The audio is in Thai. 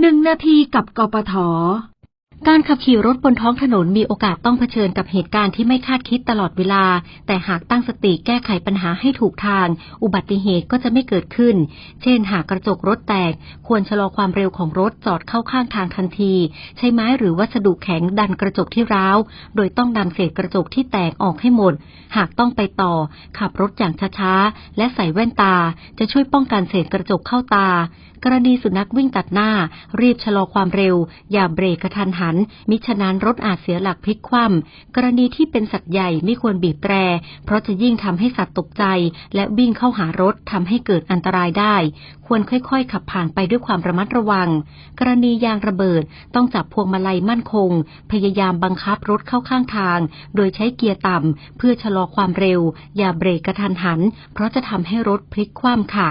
หนึ่งนาทีกับกปท การขับขี่รถบนท้องถนนมีโอกาสต้องเผชิญกับเหตุการณ์ที่ไม่คาดคิดตลอดเวลา แต่หากตั้งสติแก้ไขปัญหาให้ถูกทาง อุบัติเหตุก็จะไม่เกิดขึ้น เช่น หากกระจกรถแตก ควรชะลอความเร็วของรถจอดเข้าข้างทางทันที ใช้ไม้หรือวัสดุแข็งดันกระจกที่ร้าว โดยต้องดันเศษกระจกที่แตกออกให้หมด หากต้องไปต่อ ขับรถอย่างช้าๆ และใส่แว่นตา จะช่วยป้องกันเศษกระจกเข้าตา กรณีสุนัขวิ่งตัดหน้า รีบชะลอความเร็ว อย่าเบรกกระทันหัน มิฉะนั้นรถอาจเสียหลักพลิกคว่ำกรณีที่เป็นสัตว์ใหญ่ไม่ควรบีบแตร เพราะจะยิ่งทำให้สัตว์ตกใจ และวิ่งเข้าหารถทำให้เกิดอันตรายได้ ควรค่อยๆ ขับผ่านไปด้วยความระมัดระวัง กรณียางระเบิดต้องจับพวงมาลัยมั่นคง พยายามบังคับรถเข้าข้างทาง โดยใช้เกียร์ต่ำเพื่อชะลอความเร็ว อย่าเบรกกระทันหัน เพราะจะทำให้รถพลิกคว่ำค่ะ